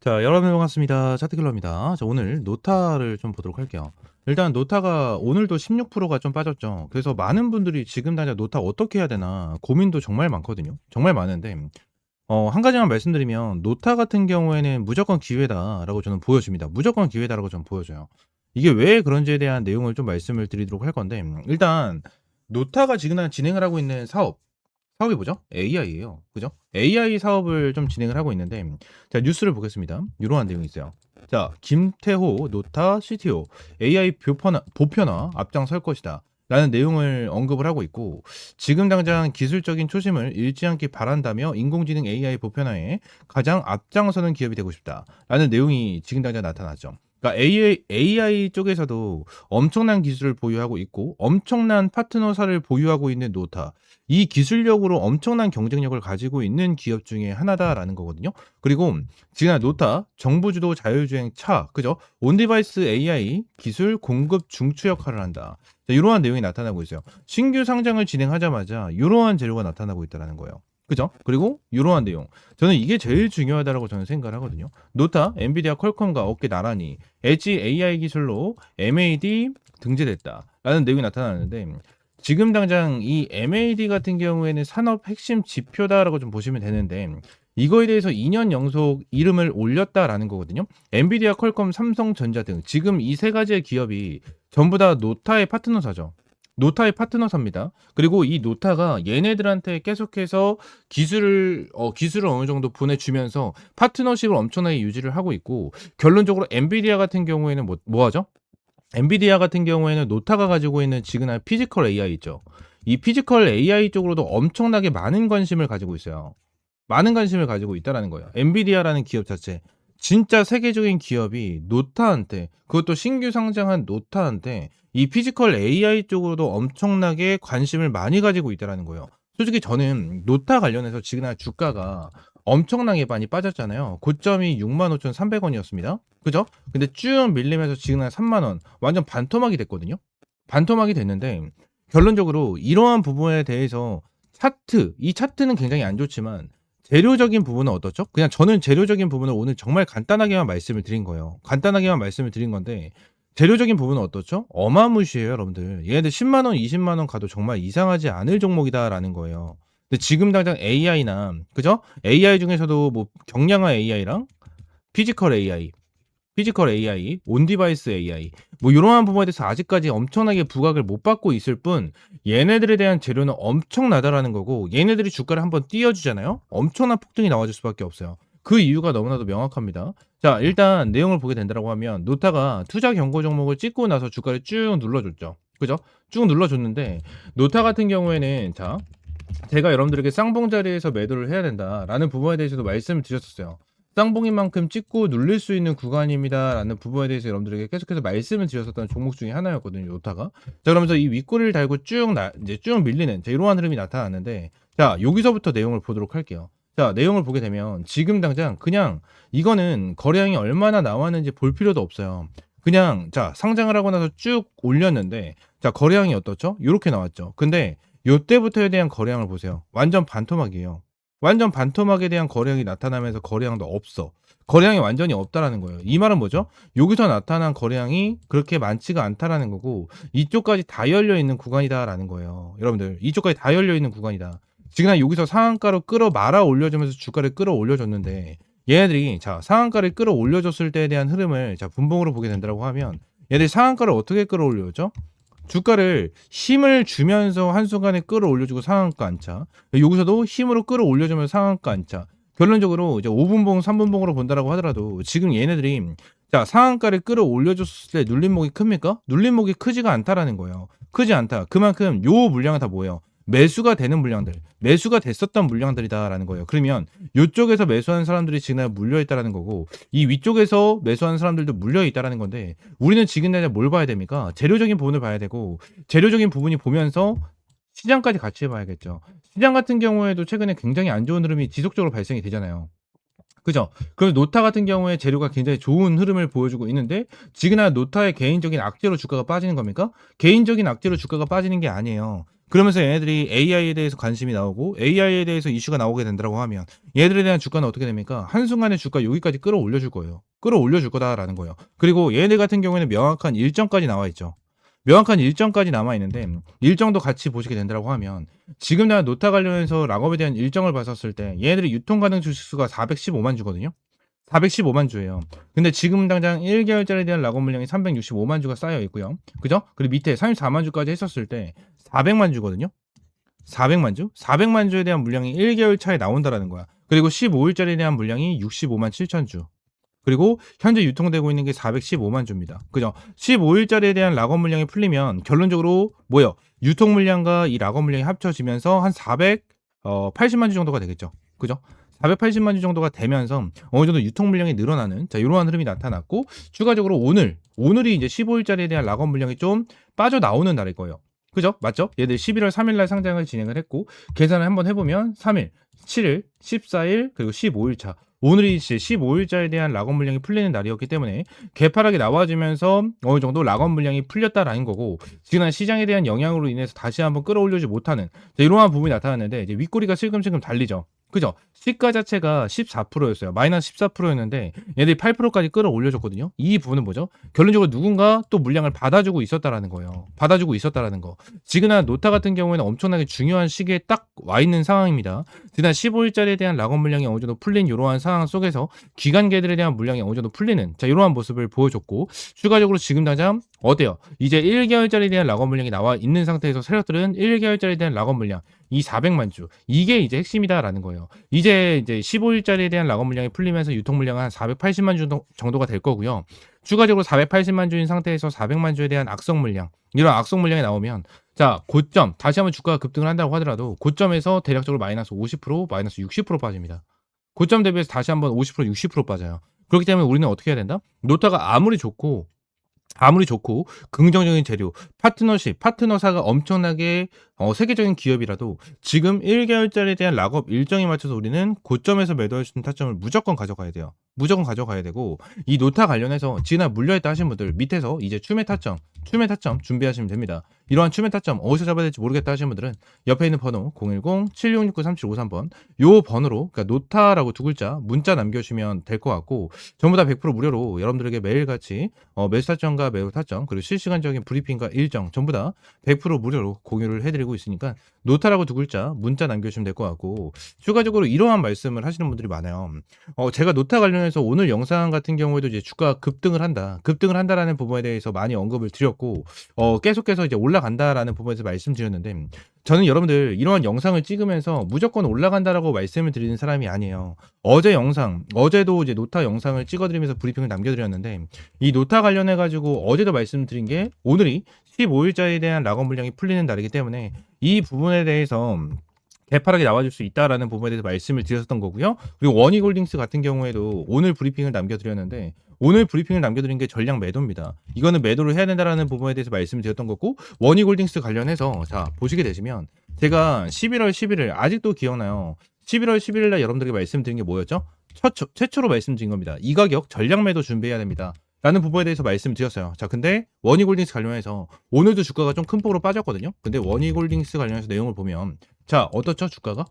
자, 여러분 반갑습니다. 차트킬러입니다. 자, 오늘 노타를 좀 보도록 할게요. 일단 노타가 오늘도 16%가 좀 빠졌죠. 그래서 많은 분들이 지금 당장 노타 어떻게 해야 되나 고민도 정말 많거든요. 정말 많은데 어, 한 가지만 말씀드리면 노타 같은 경우에는 무조건 기회다라고 저는 보여집니다. 무조건 기회다라고 저는 보여져요. 이게 왜 그런지에 대한 내용을 좀 말씀을 드리도록 할 건데 일단 노타가 지금 진행을 하고 있는 사업 사업이 뭐죠? AI예요. 그죠? AI 사업을 좀 진행을 하고 있는데 자, 뉴스를 보겠습니다. 이러한 내용이 있어요. 자, 김태호 노타 CTO AI 보편화, 보편화 앞장설 것이다. 라는 내용을 언급을 하고 있고 지금 당장 기술적인 초심을 잃지 않기 바란다며 인공지능 AI 보편화에 가장 앞장서는 기업이 되고 싶다. 라는 내용이 지금 당장 나타났죠. 그러니까 AI, AI 쪽에서도 엄청난 기술을 보유하고 있고 엄청난 파트너사를 보유하고 있는 노타 이 기술력으로 엄청난 경쟁력을 가지고 있는 기업 중에 하나다라는 거거든요. 그리고 지금 노타 정부 주도 자율주행 차 그죠? 온디바이스 AI 기술 공급 중추 역할을 한다. 자, 이러한 내용이 나타나고 있어요. 신규 상장을 진행하자마자 이러한 재료가 나타나고 있다라는 거예요. 그죠? 그리고 이러한 내용. 저는 이게 제일 중요하다라고 저는 생각을 하거든요. 노타, 엔비디아, 퀄컴과 어깨 나란히 엣지 AI 기술로 MAD 등재됐다라는 내용이 나타나는데 지금 당장 이 MAD 같은 경우에는 산업 핵심 지표다라고 좀 보시면 되는데 이거에 대해서 2년 연속 이름을 올렸다라는 거거든요. 엔비디아, 퀄컴, 삼성전자 등 지금 이 세 가지의 기업이 전부 다 노타의 파트너사죠. 노타의 파트너사입니다. 그리고 이 노타가 얘네들한테 계속해서 기술을 어, 기술을 어느 정도 보내주면서 파트너십을 엄청나게 유지를 하고 있고 결론적으로 엔비디아 같은 경우에는 뭐, 뭐 하죠? 엔비디아 같은 경우에는 노타가 가지고 있는 지그날 피지컬 AI 있죠. 이 피지컬 AI 쪽으로도 엄청나게 많은 관심을 가지고 있어요. 많은 관심을 가지고 있다라는 거예요. 엔비디아라는 기업 자체. 진짜 세계적인 기업이 노타한테 그것도 신규 상장한 노타한테 이 피지컬 AI 쪽으로도 엄청나게 관심을 많이 가지고 있다라는 거예요. 솔직히 저는 노타 관련해서 지금 주가가 엄청나게 많이 빠졌잖아요. 고점이 65,300원이었습니다. 그죠? 근데 쭉 밀리면서 지금 한 3만 원 완전 반토막이 됐거든요. 반토막이 됐는데 결론적으로 이러한 부분에 대해서 차트, 이 차트는 굉장히 안 좋지만 재료적인 부분은 어떻죠? 그냥 저는 재료적인 부분을 오늘 정말 간단하게만 말씀을 드린 거예요. 간단하게만 말씀을 드린 건데 재료적인 부분은 어떻죠? 어마무시해요, 여러분들. 얘네들 10만 원, 20만 원 가도 정말 이상하지 않을 종목이다라는 거예요. 근데 지금 당장 AI나 그죠? AI 중에서도 뭐 경량화 AI랑 피지컬 AI, 피지컬 AI, 온 디바이스 AI 뭐 이러한 부분에 대해서 아직까지 엄청나게 부각을 못 받고 있을 뿐 얘네들에 대한 재료는 엄청나다라는 거고 얘네들이 주가를 한번 띄워주잖아요. 엄청난 폭등이 나와줄 수밖에 없어요. 그 이유가 너무나도 명확합니다. 자 일단 내용을 보게 된다고 하면 노타가 투자 경고 종목을 찍고 나서 주가를 쭉 눌러줬죠. 그죠? 쭉 눌러줬는데 노타 같은 경우에는 자 제가 여러분들에게 쌍봉 자리에서 매도를 해야 된다라는 부분에 대해서도 말씀을 드렸었어요. 쌍봉인 만큼 찍고 눌릴 수 있는 구간입니다라는 부분에 대해서 여러분들에게 계속해서 말씀을 드렸었던 종목 중에 하나였거든요. 요타가. 자 그러면서 이 윗꼬리를 달고 쭉 나, 이제 쭉 밀리는 자, 이러한 흐름이 나타났는데 자 여기서부터 내용을 보도록 할게요. 자 내용을 보게 되면 지금 당장 그냥 이거는 거래량이 얼마나 나왔는지 볼 필요도 없어요. 그냥 자 상장을 하고 나서 쭉 올렸는데 자 거래량이 어떻죠? 이렇게 나왔죠. 근데 요때부터에 대한 거래량을 보세요. 완전 반토막이에요. 완전 반토막에 대한 거래량이 나타나면서 거래량도 없어. 거래량이 완전히 없다라는 거예요. 이 말은 뭐죠? 여기서 나타난 거래량이 그렇게 많지가 않다라는 거고 이쪽까지 다 열려 있는 구간이다라는 거예요. 여러분들 이쪽까지 다 열려 있는 구간이다. 지금 여기서 상한가로 끌어 말아 올려주면서 주가를 끌어 올려줬는데 얘네들이 자 상한가를 끌어 올려줬을 때에 대한 흐름을 자 분봉으로 보게 된다고 하면 얘들이 상한가를 어떻게 끌어 올려죠? 주가를 힘을 주면서 한순간에 끌어올려주고 상한가 안차. 여기서도 힘으로 끌어올려주면서 상한가 안차. 결론적으로 이제 5분봉, 3분봉으로 본다라고 하더라도 지금 얘네들이 자 상한가를 끌어올려줬을 때 눌림목이 큽니까? 눌림목이 크지가 않다라는 거예요. 크지 않다. 그만큼 요 물량은 다 뭐예요? 매수가 되는 물량들, 매수가 됐었던 물량들이다라는 거예요. 그러면 이쪽에서 매수한 사람들이 지금 물려 있다라는 거고 이 위쪽에서 매수한 사람들도 물려 있다라는 건데 우리는 지금 내가 뭘 봐야 됩니까? 재료적인 부분을 봐야 되고 재료적인 부분이 보면서 시장까지 같이 해봐야겠죠. 시장 같은 경우에도 최근에 굉장히 안 좋은 흐름이 지속적으로 발생이 되잖아요. 그죠? 그럼 노타 같은 경우에 재료가 굉장히 좋은 흐름을 보여주고 있는데 지금나 노타의 개인적인 악재로 주가가 빠지는 겁니까? 개인적인 악재로 주가가 빠지는 게 아니에요. 그러면서 얘네들이 AI에 대해서 관심이 나오고 AI에 대해서 이슈가 나오게 된다고 하면 얘들에 대한 주가는 어떻게 됩니까? 한순간에 주가 여기까지 끌어올려 줄 거예요. 끌어올려 줄 거다라는 거예요. 그리고 얘네들 같은 경우에는 명확한 일정까지 나와 있죠. 명확한 일정까지 남아 있는데 일정도 같이 보시게 된다고 하면 지금 내가 노타 관련해서 락업에 대한 일정을 봤었을 때 얘네들이 유통 가능 주식수가 415만 주거든요. 415만 주예요. 근데 지금 당장 1개월짜리에 대한 락업 물량이 365만 주가 쌓여 있고요. 그죠? 그리고 밑에 34만 주까지 했었을 때 400만 주거든요. 400만 주? 400만 주에 대한 물량이 1개월 차에 나온다라는 거야. 그리고 15일짜리에 대한 물량이 65만 7천 주. 그리고 현재 유통되고 있는 게 415만 주입니다. 그죠? 15일짜리에 대한 락업 물량이 풀리면 결론적으로 뭐요? 유통 물량과 이 락업 물량이 합쳐지면서 한 480만 주 정도가 되겠죠. 그죠? 480만 주 정도가 되면서 어느 정도 유통 물량이 늘어나는 자 이러한 흐름이 나타났고 추가적으로 오늘 오늘이 이제 15일짜리에 대한 락업 물량이 좀 빠져 나오는 날일 거예요. 그죠? 맞죠? 얘들 11월 3일 날 상장을 진행을 했고 계산을 한번 해보면 3일, 7일, 14일 그리고 15일 차 오늘이 이제 15일자에 대한 락업 물량이 풀리는 날이었기 때문에 개파락이 나와주면서 어느 정도 락업 물량이 풀렸다라는 거고 지난 시장에 대한 영향으로 인해서 다시 한번 끌어올리지 못하는 자, 이러한 부분이 나타났는데 이제 윗꼬리가 슬금슬금 달리죠. 그죠? 시가 자체가 14%였어요. 마이너스 14%였는데 얘들이 8%까지 끌어올려줬거든요. 이 부분은 뭐죠? 결론적으로 누군가 또 물량을 받아주고 있었다라는 거예요. 받아주고 있었다라는 거. 지그나 노타 같은 경우에는 엄청나게 중요한 시기에 딱 와 있는 상황입니다. 지난 15일짜리에 대한 락업 물량이 어느 정도 풀린 이러한 상황 속에서 기관계들에 대한 물량이 어느 정도 풀리는 자 이러한 모습을 보여줬고 추가적으로 지금 당장 어때요? 이제 1개월짜리에 대한 락업 물량이 나와 있는 상태에서 세력들은 1개월짜리에 대한 락업 물량 이 400만 주 이게 이제 핵심이다라는 거예요. 이제 이제 15일짜리에 대한 락업 물량이 풀리면서 유통 물량은 한 480만 주 정도가 될 거고요. 추가적으로 480만 주인 상태에서 400만 주에 대한 악성 물량 이런 악성 물량이 나오면 자 고점 다시 한번 주가가 급등을 한다고 하더라도 고점에서 대략적으로 마이너스 50% 마이너스 60% 빠집니다. 고점 대비해서 다시 한번 50% 60% 빠져요. 그렇기 때문에 우리는 어떻게 해야 된다? 노타가 아무리 좋고 아무리 좋고 긍정적인 재료, 파트너십, 파트너사가 엄청나게 어, 세계적인 기업이라도 지금 1개월짜리에 대한 락업 일정에 맞춰서 우리는 고점에서 매도할 수 있는 타점을 무조건 가져가야 돼요. 무조건 가져가야 되고 이 노타 관련해서 지나 물려있다 하신 분들 밑에서 이제 추매 타점, 추매 타점 준비하시면 됩니다. 이러한 추매 타점 어디서 잡아야 될지 모르겠다 하시는 분들은 옆에 있는 번호 010-7669-3753번 요 번호로 그러니까 노타라고 두 글자 문자 남겨주시면 될 것 같고 전부 다 100% 무료로 여러분들에게 매일같이 어, 매수 타점과 매도 타점 그리고 실시간적인 브리핑과 일정 전부 다 100% 무료로 공유를 해드리 고 있으니까 노타라고 두 글자 문자 남겨주시면 될 것 같고 추가적으로 이러한 말씀을 하시는 분들이 많아요. 어, 제가 노타 관련해서 오늘 영상 같은 경우에도 이제 주가 급등을 한다, 급등을 한다라는 부분에 대해서 많이 언급을 드렸고 어, 계속해서 이제 올라간다라는 부분에서 말씀드렸는데 저는 여러분들 이러한 영상을 찍으면서 무조건 올라간다라고 말씀을 드리는 사람이 아니에요. 어제 영상, 어제도 이제 노타 영상을 찍어드리면서 브리핑을 남겨드렸는데 이 노타 관련해 가지고 어제도 말씀드린 게 오늘이 15일자에 대한 락업 물량이 풀리는 날이기 때문에 이 부분에 대해서 개파락이 나와줄 수 있다라는 부분에 대해서 말씀을 드렸었던 거고요. 그리고 원희골딩스 같은 경우에도 오늘 브리핑을 남겨드렸는데 오늘 브리핑을 남겨드린 게 전량 매도입니다. 이거는 매도를 해야 된다라는 부분에 대해서 말씀을 드렸던 거고 원희골딩스 관련해서 자 보시게 되시면 제가 11월 11일 아직도 기억나요. 11월 11일 날 여러분들에게 말씀드린 게 뭐였죠? 최초, 최초로 말씀드린 겁니다. 이 가격 전량 매도 준비해야 됩니다. 라는 부분에 대해서 말씀드렸어요. 자, 근데 원희골딩스 관련해서 오늘도 주가가 좀 큰 폭으로 빠졌거든요. 근데 원희골딩스 관련해서 내용을 보면 자, 어떻죠? 주가가?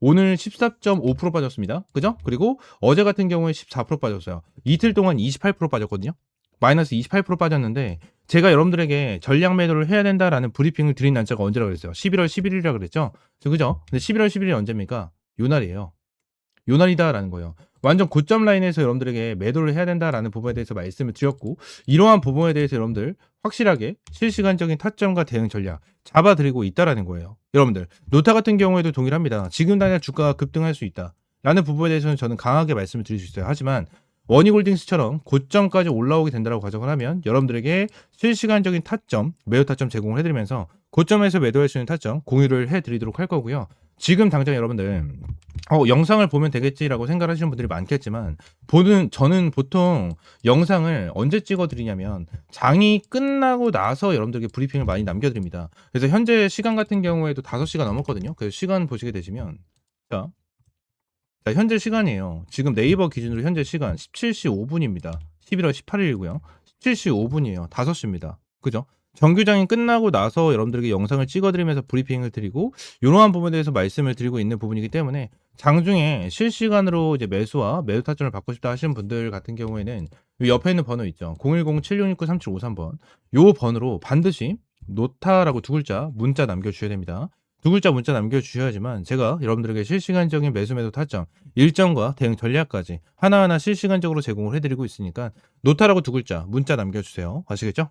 오늘 14.5% 빠졌습니다. 그죠? 그리고 어제 같은 경우에 14% 빠졌어요. 이틀 동안 28% 빠졌거든요. 마이너스 28% 빠졌는데 제가 여러분들에게 전량 매도를 해야 된다라는 브리핑을 드린 날짜가 언제라고 그랬어요? 11월 11일이라고 그랬죠? 그죠? 근데 11월 11일이 언제입니까? 요 날이에요. 요 날이다라는 거예요. 완전 고점 라인에서 여러분들에게 매도를 해야 된다라는 부분에 대해서 말씀을 드렸고 이러한 부분에 대해서 여러분들 확실하게 실시간적인 타점과 대응 전략 잡아드리고 있다라는 거예요. 여러분들 노타 같은 경우에도 동일합니다. 지금 당장 주가가 급등할 수 있다. 라는 부분에 대해서는 저는 강하게 말씀을 드릴 수 있어요. 하지만 원희골딩스처럼 고점까지 올라오게 된다고 가정을 하면 여러분들에게 실시간적인 타점, 매도 타점 제공을 해드리면서 고점에서 매도할 수 있는 타점 공유를 해드리도록 할 거고요. 지금 당장 여러분들 어, 영상을 보면 되겠지라고 생각하시는 분들이 많겠지만 보는 저는 보통 영상을 언제 찍어드리냐면 장이 끝나고 나서 여러분들에게 브리핑을 많이 남겨드립니다. 그래서 현재 시간 같은 경우에도 5시가 넘었거든요. 그래서 시간 보시게 되시면 자, 자 현재 시간이에요. 지금 네이버 기준으로 현재 시간 17시 5분입니다. 11월 18일이고요. 17시 5분이에요. 5시입니다. 그죠? 정규장이 끝나고 나서 여러분들에게 영상을 찍어드리면서 브리핑을 드리고 이러한 부분에 대해서 말씀을 드리고 있는 부분이기 때문에 장중에 실시간으로 이제 매수와 매도 타점을 받고 싶다 하시는 분들 같은 경우에는 이 옆에 있는 번호 있죠. 010-7669-3753번 요 번호로 반드시 노타라고 두 글자 문자 남겨주셔야 됩니다. 두 글자 문자 남겨주셔야지만 제가 여러분들에게 실시간적인 매수 매도 타점 일정과 대응 전략까지 하나하나 실시간적으로 제공을 해드리고 있으니까 노타라고 두 글자 문자 남겨주세요. 아시겠죠?